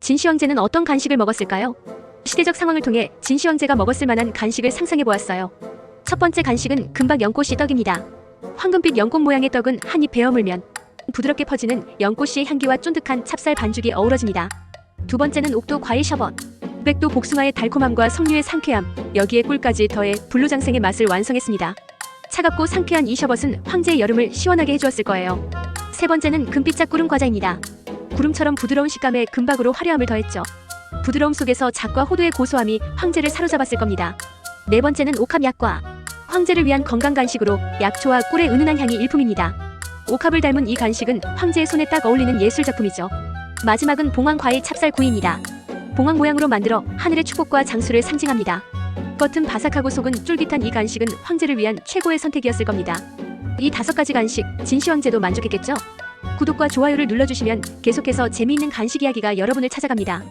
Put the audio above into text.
진시 황제는 어떤 간식을 먹었을까요? 시대적 상황을 통해 진시 황제가 먹었을 만한 간식을 상상해 보았어요. 첫 번째 간식은 금박 연꽃씨 떡입니다. 황금빛 연꽃 모양의 떡은 한 입 베어 물면 부드럽게 퍼지는 연꽃씨의 향기와 쫀득한 찹쌀 반죽이 어우러집니다. 두 번째는 옥도 과일 셔벗. 백도 복숭아의 달콤함과 석류의 상쾌함, 여기에 꿀까지 더해 불로장생의 맛을 완성했습니다. 차갑고 상쾌한 이 셔벗은 황제의 여름을 시원하게 해주었을 거예요. 세 번째는 금빛 짝 구름 과자입니다. 구름처럼 부드러운 식감에 금박으로 화려함을 더했죠. 부드러움 속에서 작과 호두의 고소함이 황제를 사로잡았을 겁니다. 네 번째는 옥합 약과. 황제를 위한 건강 간식으로 약초와 꿀의 은은한 향이 일품입니다. 옥합을 닮은 이 간식은 황제의 손에 딱 어울리는 예술 작품이죠. 마지막은 봉황 과일 찹쌀 구이입니다. 봉황 모양으로 만들어 하늘의 축복과 장수를 상징합니다. 겉은 바삭하고 속은 쫄깃한 이 간식은 황제를 위한 최고의 선택이었을 겁니다. 이 다섯 가지 간식, 진시 황제도 만족했겠죠? 구독과 좋아요를 눌러주시면 계속해서 재미있는 간식 이야기가 여러분을 찾아갑니다.